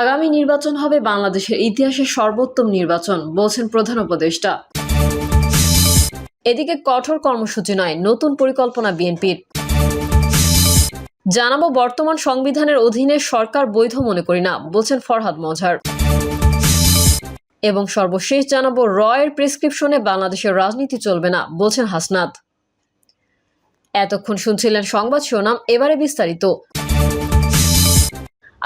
আগামী নির্বাচন হবে বাংলাদেশের ইতিহাসের সর্বোত্তম নির্বাচন, বলছেন প্রধান উপদেষ্টা। এদিকে কঠোর কর্মসূচি নয়, নতুন পরিকল্পনা বিএনপির। জানাব বর্তমান সংবিধানের অধীনে সরকার বৈধ মনে করি না, বলছেন ফরহাদ মজহার। এবং সর্বশেষ জানাব রয়ের প্রেসক্রিপশনে বাংলাদেশের রাজনীতি চলবে না, বলছেন হাসনাত। এতক্ষণ শুনছিলেন সংবাদ শিরোনাম, এবারে বিস্তারিত।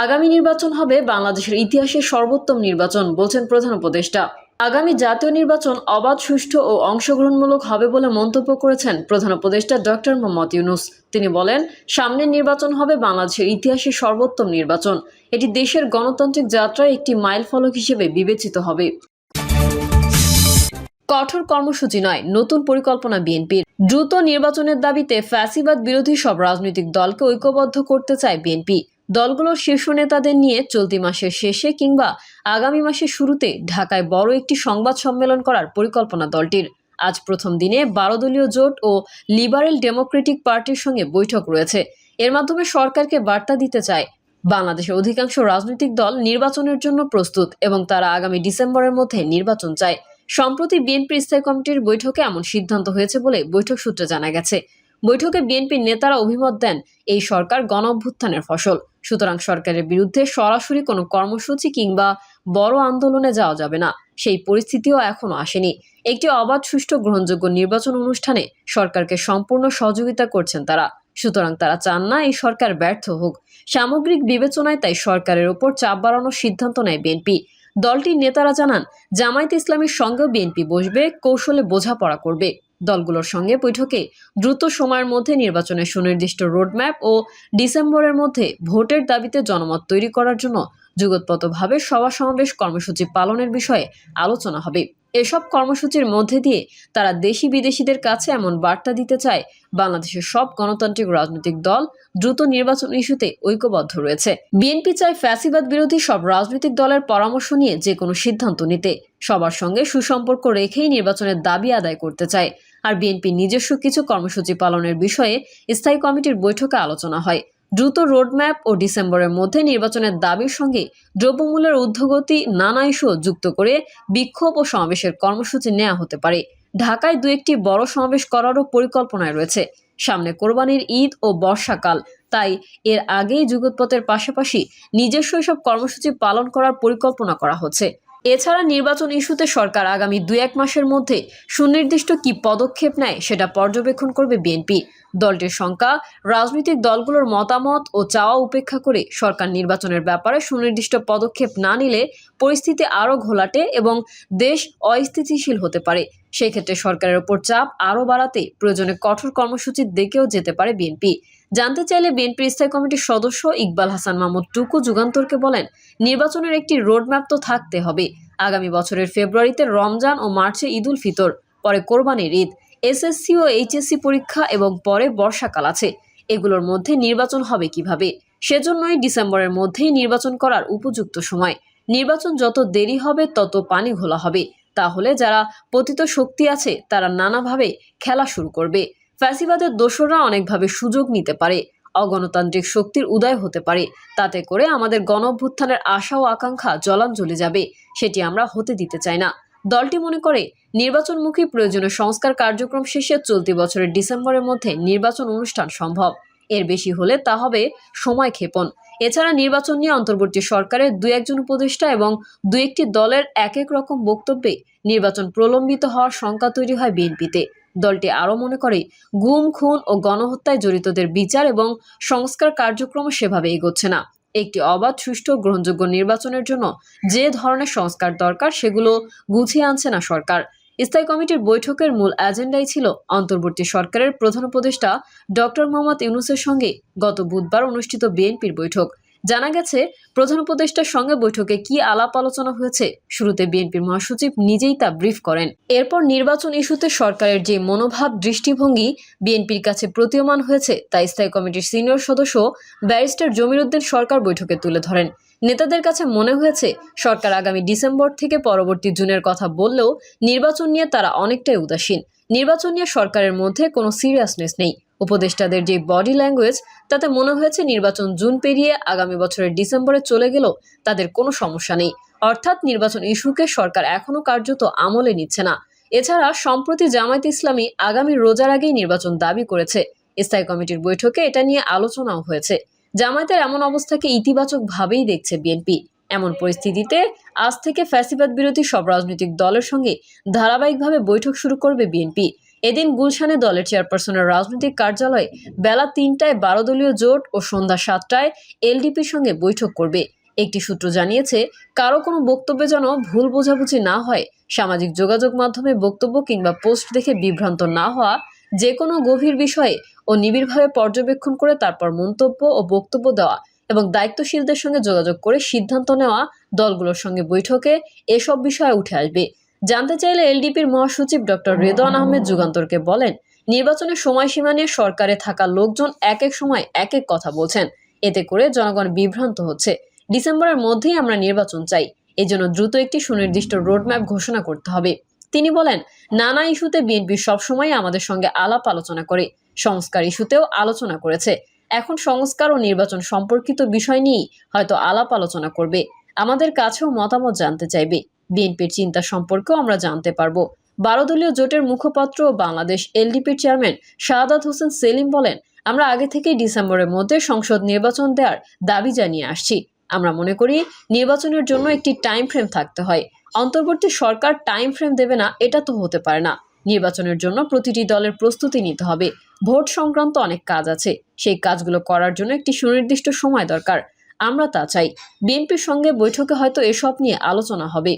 আগামী নির্বাচন হবে বাংলাদেশের ইতিহাসের সর্বোত্তম নির্বাচন, বলছেন প্রধান উপদেষ্টা। আগামী জাতীয় নির্বাচন অবাধ, সুষ্ঠু ও অংশগ্রহণমূলক হবে বলে মন্তব্য করেছেন প্রধান উপদেষ্টা ডক্টর মোহাম্মদ ইউনুস। তিনি বলেন, সামনের নির্বাচন হবে বাংলাদেশের ইতিহাসের সর্বোত্তম নির্বাচন। এটি দেশের গণতান্ত্রিক যাত্রায় একটি মাইল ফলক হিসেবে বিবেচিত হবে। কঠোর কর্মসূচি নয়, নতুন পরিকল্পনা বিএনপির। দ্রুত নির্বাচনের দাবিতে ফ্যাসিবাদ বিরোধী সব রাজনৈতিক দলকে ঐক্যবদ্ধ করতে চায় বিএনপি। দলগুলোর শীর্ষ নেতাদের নিয়ে চলতি মাসের শেষে কিংবা আগামী মাসের শুরুতে ঢাকায় বড় একটি সংবাদ সম্মেলন করার পরিকল্পনা দলটির। আজ প্রথম দিনে বারো দলীয় জোট ও লিবারেল ডেমোক্রেটিক পার্টির সঙ্গে বৈঠক রয়েছে। এর মাধ্যমে সরকারকে বার্তা দিতে চায়। বাংলাদেশের অধিকাংশ রাজনৈতিক দল নির্বাচনের জন্য প্রস্তুত এবং তারা আগামী ডিসেম্বরের মধ্যে নির্বাচন চায়। সম্প্রতি বিএনপি স্থায়ী কমিটির বৈঠকে এমন সিদ্ধান্ত হয়েছে বলে বৈঠক সূত্রে জানা গেছে। বৈঠকে বিএনপির নেতারা অভিমত দেন, এই সরকার গণ অভ্যুত্থানের ফসল। সুতরাং সরকারের বিরুদ্ধে সরাসরি কোনো কর্মসূচি কিংবা বড় আন্দোলনে যাওয়া যাবে না। সেই পরিস্থিতিও এখনও আসেনি। একটি অবাধ সুষ্ঠু গ্রহণযোগ্য নির্বাচন অনুষ্ঠানে সরকারকে সম্পূর্ণ সহযোগিতা করছেন তারা। সুতরাং তারা চান না এই সরকার ব্যর্থ হোক। সামগ্রিক বিবেচনায় তাই সরকারের ওপর চাপ বাড়ানোর সিদ্ধান্ত নেয় বিএনপি। দলটির নেতারা জানান, জামায়াত ইসলামীর সঙ্গেও বিএনপি বসবে, কৌশলে বোঝাপড়া করবে। দলগুলোর সঙ্গে বৈঠকে দ্রুত সময়ের মধ্যে নির্বাচনের সুনির্দিষ্ট রোডম্যাপ ও ডিসেম্বরের মধ্যে ভোটের দাবিতে জনমত তৈরি করার জন্য যুগতপতভাবে সভা সমাবেশ কর্মসূচি পালনের বিষয়ে আলোচনা হবে। এসব কর্মসূচির মধ্যে দিয়ে তারা দেশি বিদেশিদের কাছে এমন বার্তা দিতে চায়, বাংলাদেশের সব গণতান্ত্রিক রাজনৈতিক দল দ্রুত নির্বাচন ইস্যুতে ঐক্যবদ্ধ রয়েছে। বিএনপি চায় ফ্যাসিবাদ বিরোধী সব রাজনৈতিক দলের পরামর্শ নিয়ে যে কোনো সিদ্ধান্ত নিতে। সবার সঙ্গে সুসম্পর্ক রেখেই নির্বাচনের দাবি আদায় করতে চায়। আর বিএনপি নিজস্ব কিছু কর্মসূচি পালনের বিষয়ে স্থায়ী কমিটির বৈঠকে আলোচনা হয়। দ্রুত রোডম্যাপ ও ডিসেম্বরের মধ্যে নির্বাচনের দাবির সঙ্গে দ্রব্যমূল্যের ঊর্ধ্বগতি নানা ইস্যু যুক্ত করে বিক্ষোভ ও সমাবেশের কর্মসূচি নেওয়া হতে পারে। ঢাকায় দু একটি বড় সমাবেশ করারও পরিকল্পনায় রয়েছে। সামনে কোরবানির ঈদ ও বর্ষাকাল, তাই এর আগেই যুগোৎপথের পাশাপাশি নিজস্ব এসব কর্মসূচি পালন করার পরিকল্পনা করা হচ্ছে। এছাড়া নির্বাচন ইস্যুতে সরকার আগামী দুই এক মাসের মধ্যে সুনির্দিষ্ট কি পদক্ষেপ নেয় সেটা পর্যবেক্ষণ করবে বিএনপি। দলটির সংখ্যা, রাজনৈতিক দলগুলোর মতামত ও চাওয়া উপেক্ষা করে সরকার নির্বাচনের ব্যাপারে সুনির্দিষ্ট পদক্ষেপ না নিলে পরিস্থিতি আরও ঘোলাটে এবং দেশ অস্থিতিশীল হতে পারে। সেই ক্ষেত্রে সরকারের ওপর চাপ আরও বাড়াতে প্রয়োজনে কঠোর কর্মসূচির দিকেও যেতে পারে বিএনপি। জানতে চাইলে বিএনপির স্থায়ী কমিটির সদস্য ইকবাল হাসান মাহমুদ টুকু যুগান্তরকে বলেন, নির্বাচনের একটি রোডম্যাপ তো থাকতে হবে। আগামী বছরের ফেব্রুয়ারিতে রমজান ও মার্চে ঈদুল ফিতর, পরে কোরবানির ঈদ, এসএসসি ও এইচএসসি পরীক্ষা এবং পরে বর্ষাকাল আছে। এগুলোর মধ্যে নির্বাচন হবে কীভাবে? সেজন্যই ডিসেম্বরের মধ্যেই নির্বাচন করার উপযুক্ত সময়। নির্বাচন যত দেরি হবে, তত পানি ঘোলা হবে। তাহলে যারা পতিত শক্তি আছে, তারা নানাভাবে খেলা শুরু করবে। ফ্যাসিবাদের দোসররা অনেকভাবে সুযোগ নিতে পারে। অগণতান্ত্রিক শক্তির উদয় হতে পারে। তাতে করে আমাদের গণ অভ্যুত্থানের আশা ও আকাঙ্ক্ষা জলাঞ্জলি যাবে। সেটি আমরা হতে দিতে চাই না। দলটি মনে করে, নির্বাচনমুখী প্রয়োজনীয় সংস্কার কার্যক্রম শেষে চলতি বছরের ডিসেম্বরের মধ্যে নির্বাচন অনুষ্ঠান সম্ভব। এর বেশি হলে তা হবে সময় ক্ষেপণ এছাড়া নির্বাচন নিয়ে অন্তর্বর্তী সরকারের দু একজন উপদেষ্টা এবং দু একটি দলের এক এক রকম বক্তব্যে নির্বাচন প্রলম্বিত হওয়ার শঙ্কা তৈরি হয় বিএনপিতে। দলটি আরও মনে করে, গুম, খুন ও গণহত্যায় জড়িতদের বিচার এবং সংস্কার কার্যক্রম সেভাবে এগোচ্ছে না। একটি অবাধ, সুষ্ঠু গ্রহণযোগ্য নির্বাচনের জন্য যে ধরনের সংস্কার দরকার সেগুলো গুছিয়ে আনছে না সরকার। স্থায়ী কমিটির বৈঠকের মূল এজেন্ডাই ছিল অন্তর্বর্তী সরকারের প্রধান উপদেষ্টা ডক্টর মোহাম্মদ ইউনুসের সঙ্গে গত বুধবার অনুষ্ঠিত বিএনপির বৈঠক। জানা গেছে, প্রধান উপদেষ্টার সঙ্গে বৈঠকে কি আলাপ আলোচনা হয়েছে শুরুতে বিএনপির মহাসচিব নিজেই তা ব্রিফ করেন। এরপর নির্বাচন ইস্যুতে সরকারের যে মনোভাব, দৃষ্টিভঙ্গি বিএনপির কাছে প্রতীয়মান হয়েছে তা স্থায়ী কমিটির সিনিয়র সদস্য ব্যারিস্টার জমিরুদ্দিন সরকার বৈঠকে তুলে ধরেন। নেতাদের কাছে মনে হয়েছে, সরকার আগামী ডিসেম্বর থেকে পরবর্তী জুনের কথা বললেও নির্বাচন নিয়ে তারা অনেকটাই উদাসীন। নির্বাচন নিয়ে সরকারের মধ্যে কোনো সিরিয়াসনেস নেই। উপদেষ্টাদের যে বডি ল্যাঙ্গুয়েজ তাতে মনে হয়েছে নির্বাচন জুন পেরিয়ে আগামী বছরের ডিসেম্বরে চলে গেলেও তাদের কোনো সমস্যা নেই। অর্থাৎ নির্বাচন ইস্যুকে সরকার এখনও কার্যত আমলে নিচ্ছে না। এছাড়া সম্প্রতি জামায়াত ইসলামী আগামী রোজার আগেই নির্বাচন দাবি করেছে। স্থায়ী কমিটির বৈঠকে এটা নিয়ে আলোচনাও হয়েছে। জামায়াতের এমন অবস্থাকে ইতিবাচকভাবেই দেখছে বিএনপি এমন পরিস্থিতিতে আজ থেকে ফ্যাসিবাদ বিরোধী সব রাজনৈতিক দলের সঙ্গে ধারাবাহিকভাবে বৈঠক শুরু করবে বিএনপি এদিন গুলশানে দলের চেয়ারপারসনের রাজনৈতিক কার্যালয়ে বেলা তিনটায় বারো দলীয় জোট ও সন্ধ্যা সাতটায় এলডিপির সঙ্গে বৈঠক করবে। একটি সূত্র জানিয়েছে, কারও কোনো বক্তব্যে যেন ভুল বোঝাবুঝি না হয়, সামাজিক যোগাযোগ মাধ্যমে বক্তব্য কিংবা পোস্ট দেখে বিভ্রান্ত না হওয়া যে কোনো গভীর বিষয়ে ও নিবিড়ভাবে পর্যবেক্ষণ করে তারপর মন্তব্য ও বক্তব্য দেওয়া এবং দায়িত্বশীলদের সঙ্গে যোগাযোগ করে সিদ্ধান্ত নেওয়া দলগুলোর সঙ্গে বৈঠকে এসব বিষয়ে উঠে আসবে। জানতে চাইলে এলডিপির মহাসচিব ডক্টর রেদওয়ান আহমেদ যুগান্তরকে বলেন, নির্বাচনের সময়সীমা নিয়ে সরকারে থাকা লোকজন এক এক সময় এক এক কথা বলছেন। এতে করে জনগণ বিভ্রান্ত হচ্ছে। ডিসেম্বরের মধ্যেই আমরা নির্বাচন চাই। এজন্য দ্রুত একটি সুনির্দিষ্ট রোডম্যাপ ঘোষণা করতে হবে। তিনি বলেন, নানা ইস্যুতে বিএনপি সবসময় আমাদের সঙ্গে আলাপ আলোচনা করে, সংস্কার ইস্যুতেও আলোচনা করেছে। এখন সংস্কার ও নির্বাচন সম্পর্কিত বিষয় নিয়েই হয়তো আলাপ আলোচনা করবে। আমাদের কাছেও মতামত জানতে চাইবে। বিএনপির চিন্তা সম্পর্কেও আমরা জানতে পারব। বারো দলীয় জোটের মুখপাত্র বাংলাদেশ এলডিপির চেয়ারম্যান শাহাদাত হোসেন সেলিম বলেন, আমরা আগে থেকেই ডিসেম্বরের মধ্যে সংসদ নির্বাচন দেওয়ার দাবি জানিয়ে আসছি। আমরা মনে করি, নির্বাচনের জন্য একটি টাইম ফ্রেম থাকতে হয়। অন্তর্বর্তী সরকার টাইম ফ্রেম দেবে না, এটা তো হতে পারে না। নির্বাচনের জন্য প্রতিটি দলের প্রস্তুতি নিতে হবে। ভোট সংক্রান্ত অনেক কাজ আছে। সেই কাজগুলো করার জন্য একটি সুনির্দিষ্ট সময় দরকার। আমরা তা চাই। বিএনপির সঙ্গে বৈঠকে হয়তো এসব নিয়ে আলোচনা হবে।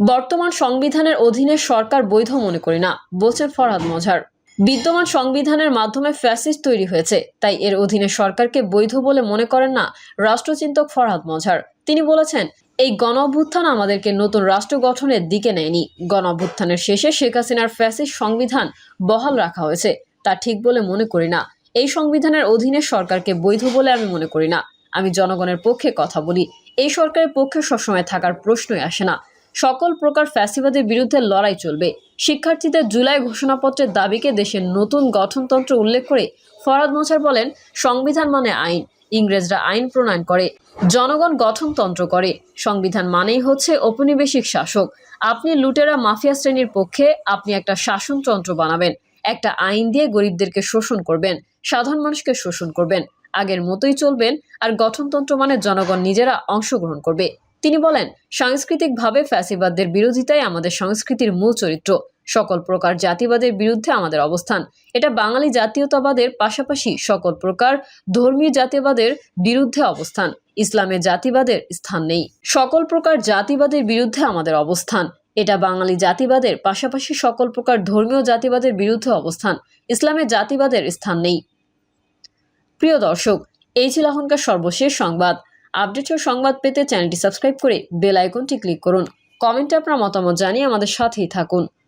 বর্তমান সংবিধানের অধীনে সরকার বৈধ মনে করি না। বলছেন ফরহাদ মজার। বিদ্যমান সংবিধানের মাধ্যমে ফ্যাসিস্ট তৈরি হয়েছে। তাই এর অধীনে সরকারকে বৈধ বলে মনে করেন না রাষ্ট্রচিন্তক ফরহাদ মজার। তিনি বলেছেন, এই গণ অভ্যুত্থান আমাদেরকে নতুন রাষ্ট্র গঠনের দিকে নেয়নি। গণ অভ্যুত্থানের শেষে শেখ হাসিনার ফ্যাসিস্ট সংবিধান বহাল রাখা হয়েছে। তা ঠিক বলে মনে করি না। এই সংবিধানের অধীনে সরকারকে বৈধ বলে আমি মনে করি না। আমি জনগণের পক্ষে কথা বলি। এই সরকারের পক্ষে সবসময় থাকার প্রশ্নই আসে না। সকল প্রকার ফ্যাসিবাদের বিরুদ্ধে লড়াই চলবে। শিক্ষার্থীদের জুলাই ঘোষণাপত্রের দাবিকে দেশের নতুন গঠনতন্ত্র উল্লেখ করে ফরাদ মোছার বলেন, সংবিধান মানে আইন। ইংরেজরা আইন প্রণয়ন করে, জনগণ গঠনতন্ত্র করে। সংবিধান মানেই হচ্ছে ঔপনিবেশিক শাসক। আপনি লুটেরা মাফিয়া শ্রেণির পক্ষে আপনি একটা শাসনতন্ত্র বানাবেন। একটা আইন দিয়ে গরিবদেরকে শোষণ করবেন, সাধারণ মানুষকে শোষণ করবেন। আগের মতোই চলবেন আর গঠনতন্ত্র মানে জনগণ নিজেরা অংশগ্রহণ করবে। তিনি বলেন, সাংস্কৃতিকভাবে ফ্যাসিবাদদের বিরোধিতাই আমাদের সংস্কৃতির মূল চরিত্র। সকল প্রকার জাতিবাদের বিরুদ্ধে আমাদের অবস্থান। এটা বাঙালি জাতীয়তাবাদের পাশাপাশি সকল প্রকার ধর্মীয় জাতীয়বাদের বিরুদ্ধে অবস্থান। ইসলামের জাতিবাদের স্থান নেই। সকল প্রকার জাতিবাদের বিরুদ্ধে আমাদের অবস্থান। এটা বাঙালি জাতিবাদের পাশাপাশি সকল প্রকার ধর্মীয় জাতিবাদের বিরুদ্ধে অবস্থান। ইসলামের জাতিবাদের স্থান নেই। প্রিয় দর্শক, এই ছিল এখনকার সর্বশেষ সংবাদ। আপডেট ও সংবাদ পেতে চ্যানেলটি সাবস্ক্রাইব করে বেল আইকনটি ক্লিক করুন। কমেন্টে আপনার মতামত জানিয়ে আমাদের সাথেই থাকুন।